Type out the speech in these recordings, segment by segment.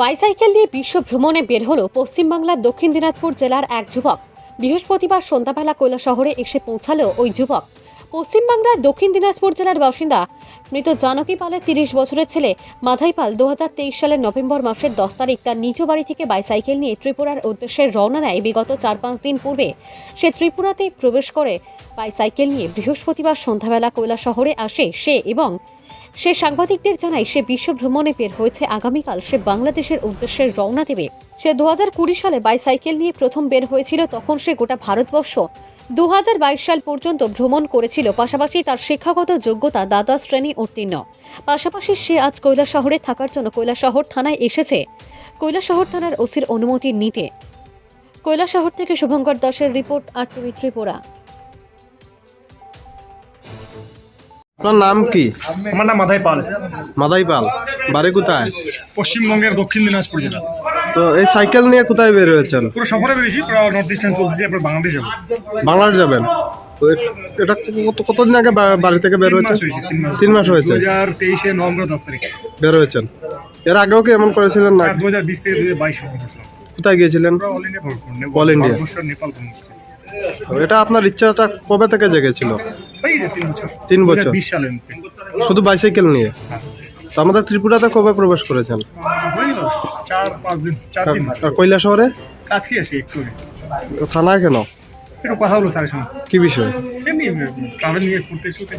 Bicycle নিয়ে বিশ্ব ভ্রমণে বের হল পশ্চিমবাংলার দক্ষিণ দিনাজপুর জেলার এক যুবক। বৃহস্পতিবার সন্ধ্যাবেলা কৈলা শহরে এসে পৌঁছালো ওই যুবক। পশ্চিমবাংলার দক্ষিণ দিনাজপুর জেলার বাসিন্দা মৃত জানকী পালের তিরিশ বছরের ছেলে মাধাই পাল দু হাজার তেইশ সালের নভেম্বর মাসের দশ তারিখ তার নিজ বাড়ি থেকে বাইসাইকেল নিয়ে ত্রিপুরার উদ্দেশ্যে রওনা দেয়। বিগত চার পাঁচ দিন পূর্বে সে ত্রিপুরাতে প্রবেশ করে বাইসাইকেল নিয়ে। বৃহস্পতিবার সন্ধ্যাবেলা কৈলা শহরে আসে সে এবং সে সাংবাদিকদের জানায়, সে বিশ্ব ভ্রমণে বের হয়েছে। আগামীকাল সে বাংলাদেশের উদ্দেশ্যে রওনা দেবে। সে দু কুড়ি সালে বাইসাইকেল নিয়ে প্রথম বের হয়েছিল তখন সে গোটা ভারতবর্ষ। দুহাজার বাইশ সাল পর্যন্ত ভ্রমণ করেছিল পাশাপাশি তার শিক্ষাগত যোগ্যতা দ্বাদশ শ্রেণি উত্তীর্ণ। পাশাপাশি সে আজ শহরে থাকার জন্য শহর থানায় এসেছে। শহর থানার ওসির অনুমতি নিতে। শহর থেকে শুভঙ্কর দাসের রিপোর্ট আর তুমি ত্রিপুরা। আপনার নাম কি? আমার নাম মাধাই পাল। মাদাই পাল। বাড়ি কোথায়? পশ্চিমবঙ্গের দক্ষিণ দিনাজপুর জেলা। তো এই সাইকেল নিয়ে কোথায় বের হয়েছেন? পুরো সফরে বেরিয়েছি পুরো নর্থ ইস্টার্ন চলতেছি এরপর বাংলাদেশ যাব। বাংলাদেশ যাবেন? তো এটা কত- কতদিন আগে বাড়ি থেকে বের হয়েছে তিন মাস। হয়েছে। দু হাজার তেইশে নভেম্বর দশ তারিখ। বের হয়েছেন। এর আগেও কি এমন করেছিলেন না দু হাজার বিশ থেকে দু হাজার বাইশ কোথায় গিয়েছিলেন? অল ইন্ডিয়া নেপাল এটা আপনার ইচ্ছাটা কবে থেকে জেগেছিল? তিন বছর। শুধু বাইসাইকেল নিয়ে? হ্যাঁ। তো আমাদের ত্রিপুরাতে কবে প্রবেশ করেছেন? হয়ে চার পাঁচ দিন চার দিন কৈলা শহরে? আজকে আসি একটু তো থানায় কেন? একটু কথা বলো স্যারের সঙ্গে। কি বিষয়? এমনি ট্রাভেল নিয়ে ঘুরতে শুতে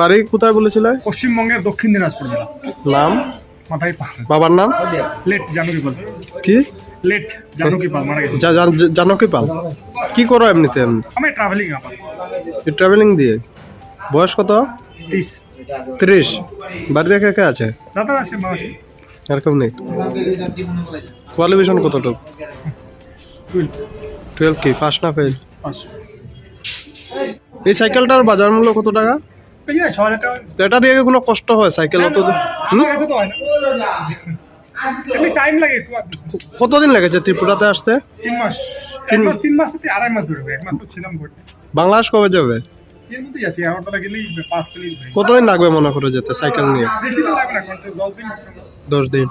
বাড়ি কোথায় বলেছিল? পশ্চিমবঙ্গের দক্ষিণ দিনাজপুর জেলা। নাম? মাথায় বাবার নাম? লেট জানুকি পাল কি? লেট জানুকি পাল মারা গেছে। জানকী পাল কি করো এমনিতে? এমনি আমি ট্রাভেলিং আপাত। ট্রাভেলিং দিয়ে? বয়স কত? তিরিশ। ত্রিশ। বাড়িতে কে কে আছে? দাদা আছে মা আছে। এরকম নেই। কোয়ালিফিকেশন কতটুকু? টুয়েলভ কি? ফার্স্ট না ফেল এই সাইকেলটার বাজার মূল্য কত টাকা? এটা দিয়ে কোনো কষ্ট হয় সাইকেল অত হয় টাইম লাগে। কতদিন লেগেছে ত্রিপুরাতে আসতে? তিন মাস। তিন- মাস আড়াই মাস ধরে বাংলাদেশ কবে যাবে? এর মধ্যেই যাচ্ছি আমার গেলেই পাঁচ পেলেই কতদিন লাগবে মনে করে যেতে সাইকেল নিয়ে? বেশি তো লাগবে না দশ দিন দশ দিন।